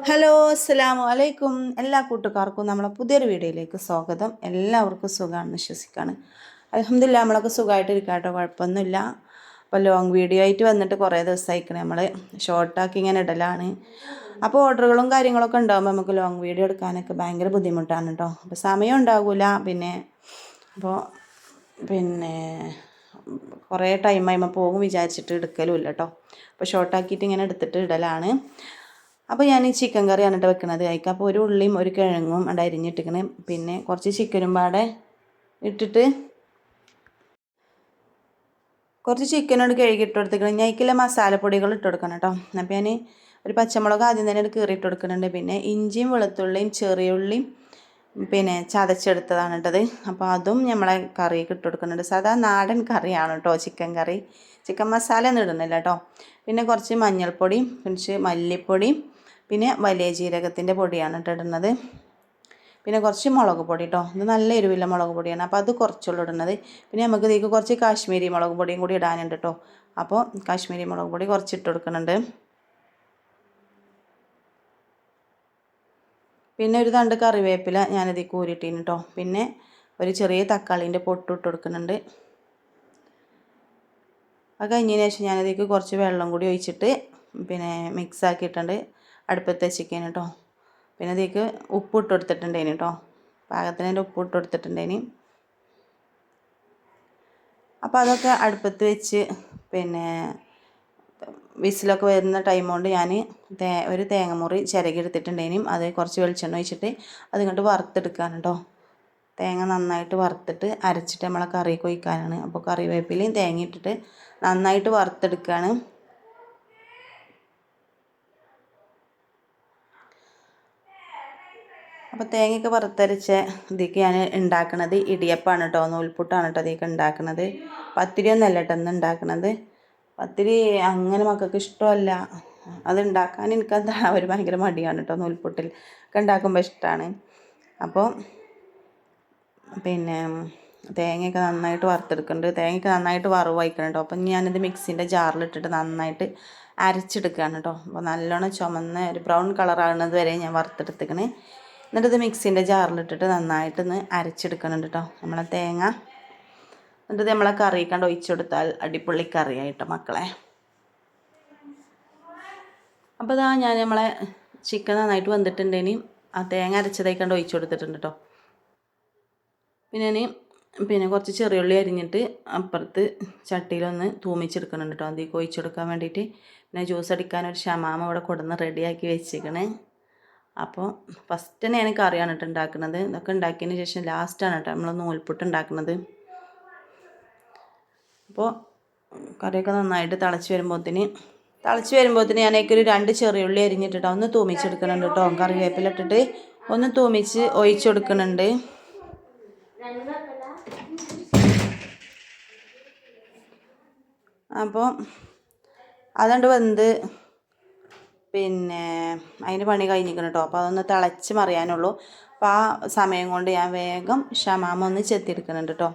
Hello അസ്സലാമു അലൈക്കും. എല്ലാ കൂട്ടുകാർക്കും നമ്മളെ പുതിയൊരു വീഡിയോയിലേക്ക് സ്വാഗതം. എല്ലാവർക്കും സുഖമാണെന്ന് വിശ്വസിക്കുകയാണ് അലഹമില്ല നമ്മളൊക്കെ സുഖമായിട്ട് ഇരിക്കാട്ടോ കുഴപ്പമൊന്നുമില്ല. അപ്പോൾ ലോങ് വീഡിയോ ആയിട്ട് വന്നിട്ട് കുറേ ദിവസമായിക്കണേ നമ്മൾ ഷോർട്ടാക്കി ഇങ്ങനെ ഇടലാണ്. അപ്പോൾ ഓർഡറുകളും കാര്യങ്ങളൊക്കെ ഉണ്ടാകുമ്പോൾ നമുക്ക് ലോങ് വീഡിയോ എടുക്കാനൊക്കെ ഭയങ്കര ബുദ്ധിമുട്ടാണ് കേട്ടോ. അപ്പോൾ സമയം ഉണ്ടാകില്ല പിന്നെ അപ്പോൾ പിന്നെ കുറേ ടൈം ആയിമ്പോൾ പോകും വിചാരിച്ചിട്ട് എടുക്കലും ഇല്ല കേട്ടോ. അപ്പോൾ ഷോർട്ടാക്കിയിട്ട് ഇങ്ങനെ എടുത്തിട്ട് ഇടലാണ്. അപ്പോൾ ഞാൻ ഈ ചിക്കൻ കറിയാണ് കേട്ടോ വെക്കുന്നത് അതിക്ക് അപ്പോൾ ഒരു ഉള്ളിയും ഒരു കിഴങ്ങും അവിടെ അരിഞ്ഞിട്ടിരിക്കണേ. പിന്നെ കുറച്ച് ചിക്കനും പാടെ ഇട്ടിട്ട് കുറച്ച് ചിക്കനോട് കഴുകി ഇട്ട് കൊടുത്തിക്കണം ഞാൻ അതിക്കുള്ള മസാലപ്പൊടികൾ ഇട്ട് കൊടുക്കണം കേട്ടോ അപ്പോൾ ഞാൻ ഒരു പച്ചമുളക് ആദ്യം തന്നെ കീറി ഇട്ട് കൊടുക്കുന്നുണ്ട്. പിന്നെ ഇഞ്ചിയും വെളുത്തുള്ളിയും ചെറിയ ഉള്ളിയും പിന്നെ ചതച്ചെടുത്തതാണ് കേട്ടത് അപ്പോൾ അതും നമ്മളെ കറിക്ക് ഇട്ട് കൊടുക്കുന്നുണ്ട്. സാധാ നാടൻ കറിയാണ് കേട്ടോ ചിക്കൻ കറി ചിക്കൻ മസാല ഒന്നും ഇടുന്നില്ല കേട്ടോ പിന്നെ കുറച്ച് മഞ്ഞൾപ്പൊടിയും കുറച്ച് മല്ലിപ്പൊടിയും പിന്നെ വലിയ ജീരകത്തിന്റെ പൊടിയാണ് ഇട്ടിടുന്നത് പിന്നെ കുറച്ച് മുളക് പൊടി കേട്ടോ ഇത് നല്ല എരിവില്ല മുളക് പൊടിയാണ്. അപ്പോൾ അത് കുറച്ചുള്ളൂ ഇടുന്നത്. പിന്നെ നമുക്ക് ഇതിലേക്ക് കുറച്ച് കാശ്മീരി മുളക് പൊടിയും കൂടി ഇടാനുണ്ട് കേട്ടോ അപ്പോൾ കാശ്മീരി മുളക് പൊടി കുറച്ച് ഇട്ട് കൊടുക്കുന്നുണ്ട്. പിന്നെ ഒരു തണ്ട് കറിവേപ്പില ഞാനിതിൽ കൂരിട്ടീന് കേട്ടോ പിന്നെ ഒരു ചെറിയ തക്കാളീന്റെ പൊട്ടിട്ട് കൊടുക്കുന്നുണ്ട്. അത് കഴിഞ്ഞതിന് ശേഷം ഞാനതിലേക്ക് കുറച്ച് വെള്ളം കൂടി ഒഴിച്ചിട്ട് പിന്നെ മിക്സ് ആക്കിയിട്ടുണ്ട്. അടുപ്പത്ത് വെച്ചിരിക്കാൻ കേട്ടോ പിന്നെ അതിലേക്ക് ഉപ്പ് ഇട്ട് കൊടുത്തിട്ടുണ്ടേന് കേട്ടോ പാകത്തിന് അതിന്റെ ഉപ്പ് ഇട്ട് കൊടുത്തിട്ടുണ്ടേന്. അപ്പോൾ അതൊക്കെ അടുപ്പത്ത് വെച്ച് പിന്നെ വിസിലൊക്കെ വരുന്ന ടൈം കൊണ്ട് ഞാൻ തേ ഒരു തേങ്ങമുറി ചിരകി എടുത്തിട്ടുണ്ടേനും. അത് കുറച്ച് വെളിച്ചെണ്ണ ഒഴിച്ചിട്ട് അത് ഇങ്ങോട്ട് വറുത്തെടുക്കാണ് കേട്ടോ തേങ്ങ നന്നായിട്ട് വറുത്തിട്ട് അരച്ചിട്ട് നമ്മളെ കറി കൊയ്ക്കാനാണ് അപ്പോൾ കറിവേപ്പിലയും തേങ്ങ ഇട്ടിട്ട് നന്നായിട്ട് വറുത്തെടുക്കുകയാണ് അപ്പോൾ തേങ്ങയൊക്കെ വറുത്തരച്ച ഇതിലേക്ക് ഞാൻ ഉണ്ടാക്കുന്നത് ഇടിയപ്പമാണ് കേട്ടോ നൂൽപുട്ടാണ് കേട്ടോ ഇതിലേക്ക് ഉണ്ടാക്കുന്നത് പത്തിരി ഒന്നല്ല കേട്ടോ ഇന്ന് ഉണ്ടാക്കുന്നത് പത്തിരി അങ്ങനെ മക്കൾക്ക് ഇഷ്ടമല്ല. അത് ഉണ്ടാക്കാൻ എനിക്കെന്താ ഒരു ഭയങ്കര മടിയാണ് കേട്ടോ നൂൽപുട്ടിൽ. ഒക്കെ ഉണ്ടാക്കുമ്പോൾ ഇഷ്ടമാണ് അപ്പോൾ പിന്നെ തേങ്ങയൊക്കെ നന്നായിട്ട് വറുത്തെടുക്കുന്നുണ്ട് തേങ്ങയൊക്കെ നന്നായിട്ട് വറവ് വയ്ക്കണം കേട്ടോ അപ്പം ഞാനിത് മിക്സിന്റെ ജാറിലിട്ടിട്ട് നന്നായിട്ട് അരച്ചെടുക്കുകയാണ് കേട്ടോ അപ്പോൾ നല്ലോണം ചുമന്ന ഒരു ബ്രൗൺ കളറാകുന്നത് വരെ ഞാൻ വറുത്തെടുത്തേക്കണേ. എന്നിട്ട് ഇത് മിക്സിന്റെ ജാറിലിട്ടിട്ട് നന്നായിട്ടൊന്ന് അരച്ചെടുക്കുന്നുണ്ട് കേട്ടോ നമ്മളെ തേങ്ങ. എന്നിട്ട് നമ്മളെ കറി കണ്ട് ഒഴിച്ചു കൊടുത്താൽ അടിപൊളി കറിയായിട്ടോ മക്കളെ. അപ്പോൾ ഇതാ ഞാൻ നമ്മളെ ചിക്കൻ നന്നായിട്ട് വന്നിട്ടുണ്ട് ഇനി. ആ തേങ്ങ അരച്ചതായി കണ്ട് ഒഴിച്ചു കൊടുത്തിട്ടുണ്ട് കേട്ടോ പിന്നെ ഇനി പിന്നെ കുറച്ച് ചെറിയുള്ളി അരിഞ്ഞിട്ട് അപ്പുറത്ത് ചട്ടിയിലൊന്ന് തൂമിച്ചെടുക്കുന്നുണ്ട് കേട്ടോ അതിലേക്ക് ഒഴിച്ചെടുക്കാൻ വേണ്ടിയിട്ട്. പിന്നെ ജ്യൂസ് അടിക്കാൻ ഒരു ഷമാമ ഇവിടെ കൊടുന്ന് റെഡിയാക്കി വെച്ചേക്കണേ. അപ്പോൾ ഫസ്റ്റ് തന്നെ എനിക്ക് കറിയാണ് കേട്ടോ ഉണ്ടാക്കുന്നത് ഇതൊക്കെ ഉണ്ടാക്കിയതിന് ശേഷം ലാസ്റ്റാണ് കേട്ടോ നമ്മൾ നൂൽപുട്ട് ഉണ്ടാക്കുന്നത് അപ്പോൾ കറിയൊക്കെ നന്നായിട്ട് തിളച്ച് വരുമ്പോഴത്തേന് തിളച്ച് വരുമ്പോഴത്തേന് ഞാനേക്ക് ഒരു രണ്ട് ചെറിയുള്ളി അരിഞ്ഞിട്ടിട്ടോ ഒന്ന് തൂമിച്ചെടുക്കുന്നുണ്ട് കേട്ടോ കറിവേപ്പില ഇട്ടിട്ട് ഒന്ന് തൂമിച്ച് ഒഴിച്ചു കൊടുക്കണുണ്ട്. അപ്പോൾ അതുകൊണ്ട് വെന്ത് പിന്നെ അതിന് പണി കഴിഞ്ഞിരിക്കണം കേട്ടോ. അപ്പോൾ അതൊന്ന് തിളച്ച് മറിയാനുള്ളൂ. അപ്പോൾ ആ സമയം കൊണ്ട് ഞാൻ വേഗം ഷമാമ ഒന്ന് ചെത്തിയെടുക്കുന്നുണ്ട് കേട്ടോ.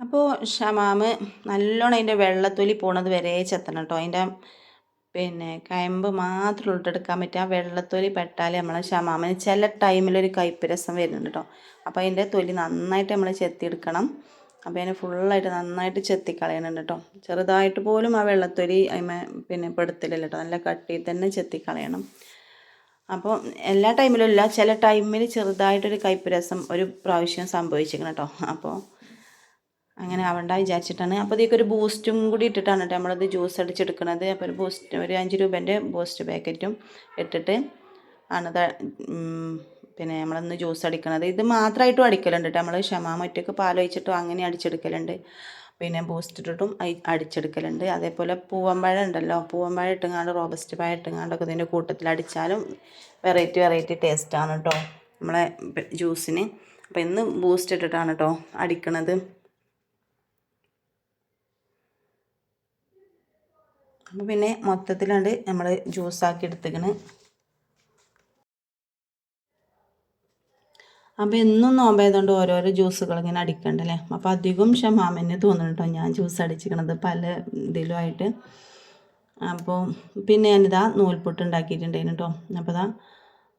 അപ്പോൾ ഷമാമ് നല്ലോണം അതിന്റെ വെള്ളത്തൊലി പോണത് വരെ ചെത്തണം കേട്ടോ. അതിന്റെ പിന്നെ കയമ്പ് മാത്രം ഉൾട്ടെടുക്കാൻ പറ്റുക വെള്ളത്തൊലി പെട്ടാൽ നമ്മളെ ഷമാമിന് ചില ടൈമിലൊരു കയ്പ്പ് രസം വരുന്നുണ്ട് കേട്ടോ. അപ്പോൾ അതിന്റെ തൊലി നന്നായിട്ട് നമ്മൾ ചെത്തിയെടുക്കണം. അപ്പോൾ അതിനെ ഫുള്ളായിട്ട് നന്നായിട്ട് ചെത്തിക്കളയണുണ്ട് കേട്ടോ ചെറുതായിട്ട് പോലും ആ വെള്ളത്തൊരി അതിമ പിന്നെ പെടുത്തലില്ല കേട്ടോ നല്ല കട്ടിയിൽ തന്നെ ചെത്തിക്കളയണം. അപ്പോൾ എല്ലാ ടൈമിലും ഇല്ല. ചില ടൈമിൽ ചെറുതായിട്ടൊരു കൈപ്പുരസം രസം ഒരു പ്രാവശ്യം സംഭവിച്ചിരിക്കണം കേട്ടോ അപ്പോൾ അങ്ങനെ ആവണ്ട വിചാരിച്ചിട്ടാണ്. അപ്പോൾ ഇതിലേക്ക് ഒരു ബൂസ്റ്റും കൂടി ഇട്ടിട്ടാണ് കേട്ടോ നമ്മളത് ജ്യൂസ് അടിച്ചെടുക്കുന്നത് അപ്പോൾ ഒരു ബൂസ്റ്റ് ഒരു അഞ്ച് രൂപേന്റെ ബൂസ്റ്റ് പാക്കറ്റും ഇട്ടിട്ട് ആണ് പിന്നെ നമ്മളൊന്ന് ജ്യൂസ് അടിക്കണത്. ഇത് മാത്രമായിട്ടും അടിക്കലുണ്ട് കേട്ടോ നമ്മൾ ക്ഷമാമ ഒറ്റയ്ക്ക് പാലൊഴിച്ചിട്ടും അങ്ങനെ അടിച്ചെടുക്കലുണ്ട്. പിന്നെ ബൂസ്റ്റ് ഇട്ടിട്ടും അടിച്ചെടുക്കലുണ്ട്. അതേപോലെ പൂവമ്പഴം ഉണ്ടല്ലോ. പൂവമ്പഴം ഇട്ടുങ്ങാണ്ട് റോബസ്റ്റ് പായ ഇട്ടുങ്ങാണ്ടൊക്കെ ഇതിന്റെ കൂട്ടത്തിൽ അടിച്ചാലും വെറൈറ്റി വെറൈറ്റി ടേസ്റ്റാണ് കേട്ടോ നമ്മളെ ജ്യൂസിന് അപ്പോൾ ഇന്ന് ബൂസ്റ്റ് ഇട്ടിട്ടാണ് കേട്ടോ അടിക്കണത്. അപ്പോൾ പിന്നെ മൊത്തത്തിലുണ്ട് നമ്മൾ ജ്യൂസാക്കി എടുത്തേക്കണ്. അപ്പോൾ എന്നും നോമ്പായതുകൊണ്ട് ഓരോരോ ജ്യൂസുകൾ ഇങ്ങനെ അടിക്കണ്ടല്ലേ? അപ്പോൾ അധികം ഷമാമന് തോന്നുന്നു കേട്ടോ ഞാൻ ജ്യൂസ് അടിച്ചിരിക്കണത് പല ഇതിലുമായിട്ട്. അപ്പോൾ പിന്നെ ഞാനിതാ നൂൽപുട്ട് ഉണ്ടാക്കിയിട്ടുണ്ടായിരുന്നു കേട്ടോ അപ്പോൾ ഇതാ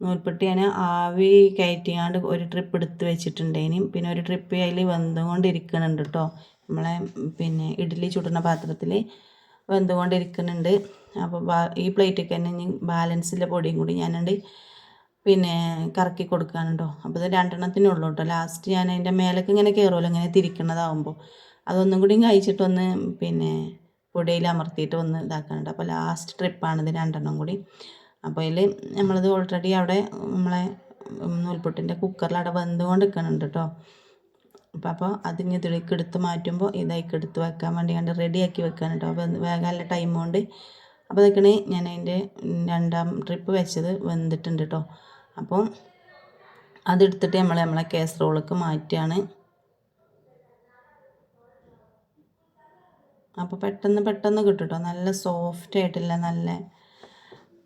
നൂൽപുട്ട് ഞാൻ ആവി കയറ്റിയാണ്ട് ഒരു ട്രിപ്പ് എടുത്ത് വെച്ചിട്ടുണ്ടേനും പിന്നെ ഒരു ട്രിപ്പ് അതിൽ വെന്തുകൊണ്ടിരിക്കുന്നുണ്ട് കേട്ടോ നമ്മളെ പിന്നെ ഇഡ്ഡലി ചുടുന്ന പാത്രത്തിൽ വെന്തുകൊണ്ടിരിക്കുന്നുണ്ട് അപ്പോൾ ഈ പ്ലേറ്റിൽ തന്നെ ബാലൻസിലെ പൊടിയും കൂടി ഞാനുണ്ട് പിന്നെ കറക്കി കൊടുക്കാനുണ്ടോ അപ്പോൾ ഇത് രണ്ടെണ്ണത്തിനുള്ളൂ കേട്ടോ ലാസ്റ്റ് ഞാൻ അതിന്റെ മേലേക്ക് ഇങ്ങനെ കയറുമല്ലോ ഇങ്ങനെ തിരിക്കണതാവുമ്പോൾ അതൊന്നും കൂടി കഴിച്ചിട്ടൊന്ന് പിന്നെ പൊടിയിൽ അമർത്തിയിട്ട് ഒന്ന് ഇതാക്കാനുണ്ട് അപ്പോൾ ലാസ്റ്റ് ട്രിപ്പാണിത് രണ്ടെണ്ണം കൂടി. അപ്പോൾ അതിൽ നമ്മളത് ഓൾറെഡി അവിടെ നമ്മളെ നൂൽപുട്ടിന്റെ കുക്കറിൽ അവിടെ വെന്തുകൊണ്ട് നിൽക്കണുണ്ട് കേട്ടോ അപ്പോൾ അപ്പോൾ അതിന് ഇതിലേക്ക് എടുത്ത് മാറ്റുമ്പോൾ ഇതായിക്ക് എടുത്ത് വെക്കാൻ വേണ്ടി കണ്ട് റെഡിയാക്കി വെക്കാൻ കേട്ടോ അപ്പോൾ നല്ല ടൈം കൊണ്ട് അപ്പോൾ ഇതൊക്കെയാണ് ഞാൻ അതിന്റെ രണ്ടാം ട്രിപ്പ് വെച്ചത് വെന്തിട്ടുണ്ട് കേട്ടോ അപ്പോൾ അതെടുത്തിട്ട് നമ്മൾ നമ്മളെ കേസറോളൊക്കെ മാറ്റുകയാണ് അപ്പോൾ പെട്ടെന്ന് പെട്ടെന്ന് കിട്ടും കേട്ടോ നല്ല സോഫ്റ്റ് ആയിട്ടില്ല നല്ല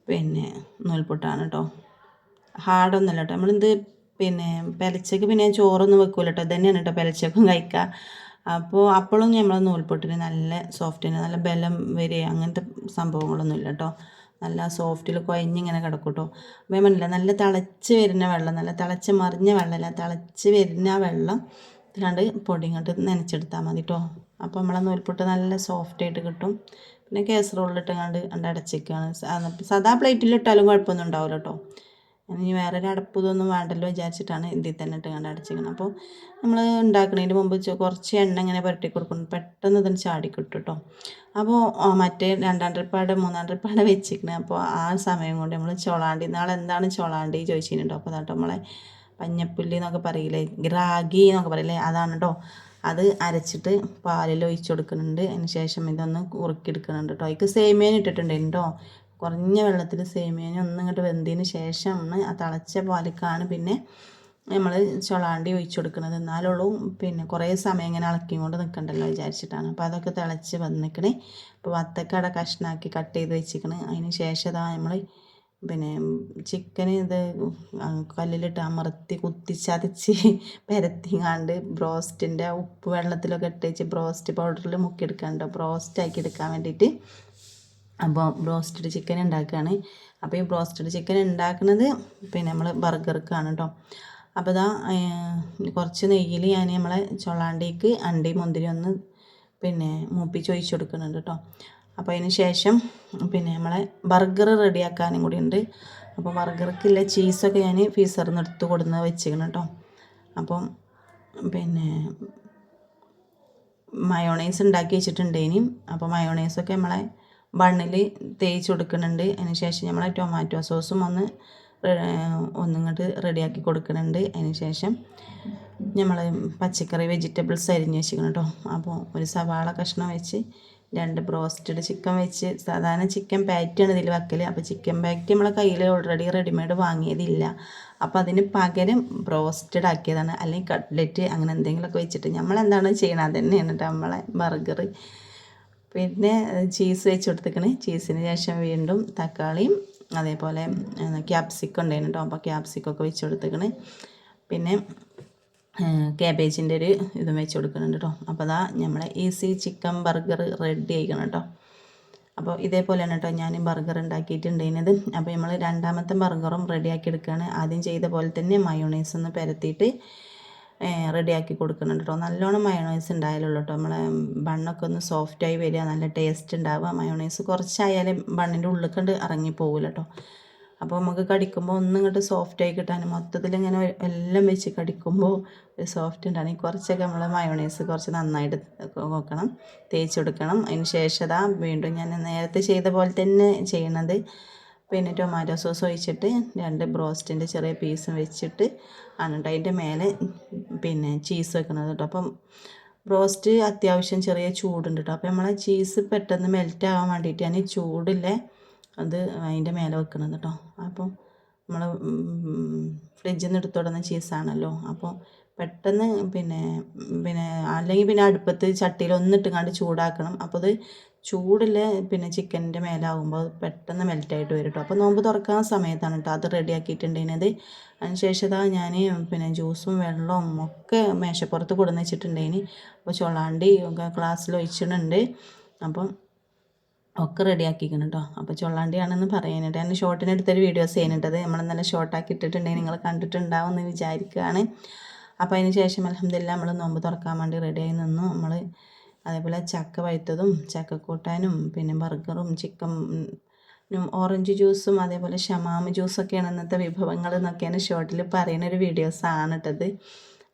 പിന്നെ നൂൽപുട്ടാണ് കേട്ടോ ഹാർഡൊന്നുമല്ല കേട്ടോ നമ്മളിത് പിന്നെ പെലച്ചക്ക് പിന്നെ ചോറൊന്നും വെക്കൂല കേട്ടോ തന്നെയാണ് കേട്ടോ പെലച്ചക്കും കഴിക്കുക അപ്പോൾ അപ്പോഴും നമ്മൾ നൂൽപൊട്ടിന് നല്ല സോഫ്റ്റിന് നല്ല ബലം വരിക അങ്ങനത്തെ സംഭവങ്ങളൊന്നും ഇല്ല കേട്ടോ നല്ല സോഫ്റ്റിൽ കുഴഞ്ഞിങ്ങനെ കിടക്കും കേട്ടോ പറഞ്ഞില്ല നല്ല തിളച്ച് വരുന്ന വെള്ളം നല്ല തിളച്ച് മറിഞ്ഞ വെള്ളമല്ല തിളച്ച് വരുന്ന വെള്ളം ഇതിലാണ്ട് പൊടി ഇങ്ങോട്ട് നനച്ചെടുത്താൽ മതി കേട്ടോ അപ്പോൾ നമ്മളെ നൂൽപുട്ട് നല്ല സോഫ്റ്റായിട്ട് കിട്ടും. പിന്നെ കേസറോളിലിട്ട് കണ്ട് അടച്ചിരിക്കുകയാണ് സാധാ പ്ലേറ്റിലിട്ടാലും കുഴപ്പമൊന്നും ഉണ്ടാവില്ല കേട്ടോ ഇനി വേറൊരു അടപ്പ് ഇതൊന്നും വേണ്ടല്ലോ വിചാരിച്ചിട്ടാണ് ഇതിൽ തന്നെ ഇട്ട് കണ്ട് അടച്ചിരിക്കുന്നത് അപ്പോൾ നമ്മൾ ഉണ്ടാക്കുന്നതിന് മുമ്പ് കുറച്ച് എണ്ണ ഇങ്ങനെ പുരട്ടി കൊടുക്കണം. പെട്ടെന്ന് ഇതിന് ചാടി കിട്ടും കേട്ടോ അപ്പോൾ മറ്റേ രണ്ടാം ട്രിപ്പാടെ മൂന്നാം ട്രിപ്പാടെ വെച്ചിരിക്കുന്നത് അപ്പോൾ ആ സമയം കൊണ്ട് നമ്മൾ ചൊളാണ്ടി നാളെ എന്താണ് ചൊളാണ്ടി ചോദിച്ചിട്ടുണ്ടോ? അപ്പോൾ അതാട്ടോ നമ്മളെ പഞ്ഞപ്പുല്ലി എന്നൊക്കെ പറയില്ലേ ഗ്രാഗി എന്നൊക്കെ പറയില്ലേ അതാണ് കേട്ടോ അത് അരച്ചിട്ട് പാലിൽ ഒഴിച്ചു കൊടുക്കുന്നുണ്ട്. അതിന് ശേഷം ഇതൊന്ന് കുറുക്കിയെടുക്കുന്നുണ്ട് കേട്ടോ അതിക്ക് സേമിയൻ ഇട്ടിട്ടുണ്ട് കേട്ടോ കുറഞ്ഞ വെള്ളത്തിൽ സേമിയനെ ഒന്നും ഇങ്ങോട്ട് വെന്തതിന് ശേഷമാണ് ആ തിളച്ച പാലിക്കാണ് പിന്നെ നമ്മൾ ചൊളാണ്ടി ഒഴിച്ചു കൊടുക്കുന്നത് എന്നാലുള്ളൂ പിന്നെ കുറേ സമയം ഇങ്ങനെ ഇളക്കി കൊണ്ട് നിൽക്കണ്ടല്ലോ വിചാരിച്ചിട്ടാണ്. അപ്പോൾ അതൊക്കെ തിളച്ച് വന്നിക്കണേ. അപ്പോൾ വത്തക്കട കഷ്ണാക്കി കട്ട് ചെയ്ത് വെച്ചിക്കണ്. അതിന് ശേഷം ഇതാ നമ്മൾ പിന്നെ ചിക്കൻ ഇത് കല്ലിലിട്ട് അമർത്തി കുത്തിച്ചതച്ച് പരത്തിങ്ങാണ്ട് ബ്രോസ്റ്റിന്റെ ഉപ്പ് വെള്ളത്തിലൊക്കെ ഇട്ട് വെച്ച് ബ്രോസ്റ്റ് പൗഡറിൽ മുക്കിയെടുക്കാണ്ടോ ബ്രോസ്റ്റ് ആക്കി എടുക്കാൻ വേണ്ടിയിട്ട് അപ്പോൾ ബ്രോസ്റ്റഡ് ചിക്കൻ ഉണ്ടാക്കുകയാണ് അപ്പോൾ ഈ ബ്രോസ്റ്റഡ് ചിക്കൻ ഉണ്ടാക്കുന്നത് പിന്നെ നമ്മൾ ബർഗർക്കാണ് കേട്ടോ അപ്പോൾ ഇതാ കുറച്ച് നെയ്യിൽ ഞാൻ നമ്മളെ ചൊള്ളാണ്ടിക്ക് അണ്ടി മുന്തിരി ഒന്ന് പിന്നെ മൂപ്പിച്ച് ഒഴിച്ച് കൊടുക്കുന്നുണ്ട് കേട്ടോ അപ്പോൾ അതിന് ശേഷം പിന്നെ നമ്മളെ ബർഗർ റെഡിയാക്കാനും കൂടി ഉണ്ട്. അപ്പോൾ ബർഗർക്കുള്ള ചീസൊക്കെ ഞാൻ ഫീസറിൽ നിന്ന് എടുത്ത് കൊടുന്ന് വെച്ചിരിക്കണം കേട്ടോ അപ്പം പിന്നെ മയോണൈസ് ഉണ്ടാക്കി വെച്ചിട്ടുണ്ടേനി അപ്പോൾ മയോണൈസൊക്കെ നമ്മളെ ബണ്ണിൽ തേച്ച് കൊടുക്കുന്നുണ്ട്. അതിന് ശേഷം നമ്മൾ ടൊമാറ്റോ സോസും ഒന്ന് ഒന്നിങ്ങോട്ട് റെഡിയാക്കി കൊടുക്കുന്നുണ്ട്. അതിന് ശേഷം നമ്മൾ പച്ചക്കറി വെജിറ്റബിൾസ് അരിഞ്ഞ് വെച്ചിരിക്കണം കേട്ടോ അപ്പോൾ ഒരു സവാള കഷ്ണം വെച്ച് രണ്ട് ബ്രോസ്റ്റഡ് ചിക്കൻ വെച്ച് സാധാരണ ചിക്കൻ പാറ്റാണ് ഇതിൽ വെക്കൽ അപ്പോൾ ചിക്കൻ പാറ്റ് നമ്മളെ കയ്യിൽ ഓൾറെഡി റെഡിമെയ്ഡ് വാങ്ങിയതില്ല. അപ്പോൾ അതിന് പകരം ബ്രോസ്റ്റഡ് ആക്കിയതാണ്. അല്ലെങ്കിൽ കട്ട്ലറ്റ് അങ്ങനെ എന്തെങ്കിലുമൊക്കെ വെച്ചിട്ട് നമ്മൾ എന്താണ് ചെയ്യണത് തന്നെയാണ് കേട്ടോ നമ്മളെ ബർഗർ പിന്നെ ചീസ് വെച്ച് കൊടുത്തേക്കണ് ചീസിന് ശേഷം വീണ്ടും തക്കാളിയും അതേപോലെ ക്യാപ്സിക്കം ഉണ്ടായിരുന്നു കേട്ടോ. അപ്പോൾ ക്യാപ്സിക്കൊക്കെ വെച്ച് കൊടുത്തേക്കണ് പിന്നെ ക്യാബേജിന്റെ ഒരു ഇതും വെച്ച് കൊടുക്കുന്നുണ്ട് കേട്ടോ. അപ്പോൾ അതാ നമ്മളെ ഈസി ചിക്കൻ ബർഗർ റെഡി ആയിക്കണം കേട്ടോ. അപ്പോൾ ഇതേപോലെയാണ് കേട്ടോ ഞാൻ ബർഗർ ഉണ്ടാക്കിയിട്ടുണ്ടായിരുന്നത്. അപ്പോൾ നമ്മൾ രണ്ടാമത്തെ ബർഗറും റെഡിയാക്കി എടുക്കുകയാണ് ആദ്യം ചെയ്ത പോലെ തന്നെ മയോണൈസ് ഒന്ന് പരത്തിയിട്ട് റെഡിയാക്കി കൊടുക്കുന്നുണ്ട് കേട്ടോ. നല്ലോണം മയോണൈസ് ഉണ്ടായാലുള്ളൂ കേട്ടോ. നമ്മളെ ബണ്ണൊക്കെ ഒന്ന് സോഫ്റ്റായി വരിക നല്ല ടേസ്റ്റ് ഉണ്ടാവുക. മയോണൈസ് കുറച്ചായാലും ബണ്ണിന്റെ ഉള്ളിൽ കണ്ട് ഇറങ്ങി പോകില്ല കേട്ടോ. അപ്പോൾ നമുക്ക് കടിക്കുമ്പോൾ ഒന്നും ഇങ്ങോട്ട് സോഫ്റ്റായി കിട്ടാൻ മൊത്തത്തിൽ ഇങ്ങനെ എല്ലാം വെച്ച് കടിക്കുമ്പോൾ ഒരു സോഫ്റ്റ് ഉണ്ടാകും. കുറച്ചൊക്കെ നമ്മൾ മയോണൈസ് കുറച്ച് നന്നായിട്ട് നോക്കണം തേച്ച് കൊടുക്കണം. അതിന് ശേഷം വീണ്ടും ഞാൻ നേരത്തെ ചെയ്ത പോലെ തന്നെ ചെയ്യണത്. പിന്നെ ടൊമാറ്റോ സോസ് ഒഴിച്ചിട്ട് രണ്ട് ബ്രോസ്റ്റിന്റെ ചെറിയ പീസും വെച്ചിട്ട് എന്നിട്ട് അതിന്റെ മേലെ പിന്നെ ചീസ് വെക്കുന്നത് കേട്ടോ. അപ്പം ബ്രോസ്റ്റ് അത്യാവശ്യം ചെറിയ ചൂടുണ്ട് കേട്ടോ. അപ്പോൾ നമ്മളെ ചീസ് പെട്ടെന്ന് മെൽറ്റ് ആവാൻ വേണ്ടിയിട്ട് ഞാൻ ചൂടില്ലേ അത് അതിന്റെ മേലെ വെക്കുന്നത് കേട്ടോ. അപ്പം നമ്മൾ ഫ്രിഡ്ജിൽ നിന്ന് എടുത്തുവിടുന്ന ചീസാണല്ലോ അപ്പോൾ പെട്ടെന്ന് പിന്നെ പിന്നെ അല്ലെങ്കിൽ പിന്നെ അടുപ്പത്ത് ചട്ടിയിൽ ഒന്നിട്ടുങ്ങാണ്ട് ചൂടാക്കണം. അപ്പോൾ അത് ചൂടിൽ പിന്നെ ചിക്കന്റെ മേലാകുമ്പോൾ പെട്ടെന്ന് മെൽറ്റായിട്ട് വരും കേട്ടോ. അപ്പോൾ നോമ്പ് തുറക്കാൻ സമയത്താണ് കേട്ടോ അത് റെഡി അതിനുശേഷം ഞാൻ പിന്നെ ജ്യൂസും വെള്ളവും ഒക്കെ മേശപ്പുറത്ത് കൊടുന്ന് വെച്ചിട്ടുണ്ടായിന്. അപ്പോൾ ചൊള്ളാണ്ടി ക്ലാസ്സിൽ ഒഴിച്ചിട്ടുണ്ട്. അപ്പം ഒക്കെ റെഡിയാക്കിക്കണം കേട്ടോ. അപ്പോൾ ചൊള്ളാണ്ടിയാണെന്ന് പറയാനായിട്ട് ഞാൻ ഷോർട്ടിനെടുത്തൊരു വീഡിയോസ് ചെയ്യുന്നുണ്ടത് നമ്മൾ നല്ല ഷോർട്ടാക്കി ഇട്ടിട്ടുണ്ടെങ്കിൽ നിങ്ങൾ കണ്ടിട്ടുണ്ടാവും എന്ന് വിചാരിക്കുകയാണ്. അപ്പോൾ അതിന് ശേഷം അലഹമില്ല നമ്മൾ നോമ്പ് തുറക്കാൻ വേണ്ടി റെഡിയായി നിന്നു. നമ്മൾ അതേപോലെ ചക്ക വഴുത്തതും ചക്കക്കൂട്ടാനും പിന്നെ ബർഗറും ചിക്കൻ ഓറഞ്ച് ജ്യൂസും അതേപോലെ ഷമാമ് ജ്യൂസൊക്കെയാണ് ഇന്നത്തെ വിഭവങ്ങൾ എന്നൊക്കെയാണ് ഷോർട്ടിൽ പറയുന്ന ഒരു വീഡിയോസാണ് ഇട്ടത്.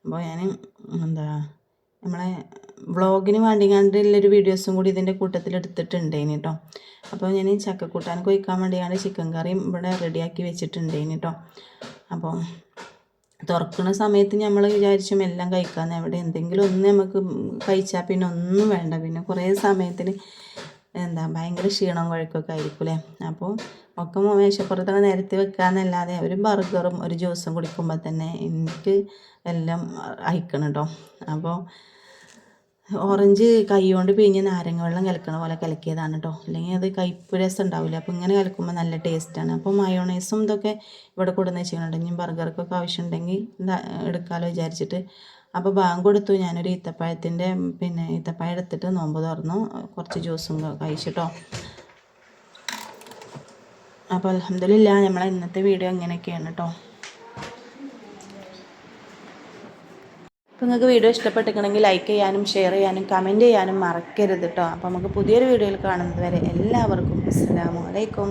അപ്പോൾ ഞാൻ എന്താ നമ്മളെ വ്ളോഗിന് വേണ്ടിങ്ങാണ്ടുള്ളൊരു വീഡിയോസും കൂടി ഇതിന്റെ കൂട്ടത്തിൽ എടുത്തിട്ടുണ്ടേനി കേട്ടോ അപ്പോൾ ഞാൻ ചക്കക്കൂട്ടാൻ കൊയ്ക്കാൻ വേണ്ടിയാണ് ചിക്കൻ കറിയും ഇവിടെ റെഡിയാക്കി വെച്ചിട്ടുണ്ടേനി കേട്ടോ അപ്പോൾ തുറക്കുന്ന സമയത്ത് നമ്മൾ വിചാരിച്ചും എല്ലാം കഴിക്കാമെന്ന് എവിടെ എന്തെങ്കിലും ഒന്ന് നമുക്ക് കഴിച്ചാൽ പിന്നെ ഒന്നും വേണ്ട. പിന്നെ കുറേ സമയത്തിന് എന്താ ഭയങ്കര ക്ഷീണം കുഴക്കമൊക്കെ ആയിരിക്കും അല്ലേ അപ്പോൾ ഒക്കെ മേശപ്പുറത്തൊക്കെ നിരത്തി വെക്കാന്നല്ലാതെ ഒരു ബർഗറും ഒരു ജ്യൂസും കുടിക്കുമ്പോൾ തന്നെ എനിക്ക് എല്ലാം അയക്കണം കേട്ടോ അപ്പോൾ ഓറഞ്ച് കൈ കൊണ്ട് പിഴിഞ്ഞ് നാരങ്ങ വെള്ളം കലക്കണ പോലെ കലക്കിയതാണ് കേട്ടോ അല്ലെങ്കിൽ അത് കയ്പ്പ് രസം ഉണ്ടാവില്ല അപ്പോൾ ഇങ്ങനെ കലക്കുമ്പോൾ നല്ല ടേസ്റ്റാണ് അപ്പോൾ മയോണൈസും ഇതൊക്കെ ഇവിടെ കൊടുന്ന് വെച്ചിട്ടുണ്ട്. ഇനി ബർഗർക്കൊക്കെ ആവശ്യമുണ്ടെങ്കിൽ എടുക്കാമല്ലോ വിചാരിച്ചിട്ട്. അപ്പോൾ ബാങ്ക് കൊടുത്തു. ഞാനൊരു ഈത്തപ്പഴത്തിന്റെ പിന്നെ ഈത്തപ്പഴം എടുത്തിട്ട് നോമ്പ് തുറന്നു. കുറച്ച് ജ്യൂസും കഴിച്ചിട്ടോ അപ്പോൾ അലഹമില്ല നമ്മളെ ഇന്നത്തെ വീഡിയോ ഇങ്ങനെയൊക്കെയാണ് കേട്ടോ അപ്പോൾ നിങ്ങൾക്ക് വീഡിയോ ഇഷ്ടപ്പെട്ടിട്ടുണ്ടെങ്കിൽ ലൈക്ക് ചെയ്യാനും ഷെയർ ചെയ്യാനും കമന്റ് ചെയ്യാനും മറക്കരുത് കേട്ടോ അപ്പോൾ നമുക്ക് പുതിയൊരു വീഡിയോയിൽ കാണുന്നത് വരെ എല്ലാവർക്കും അസ്സാമലൈക്കും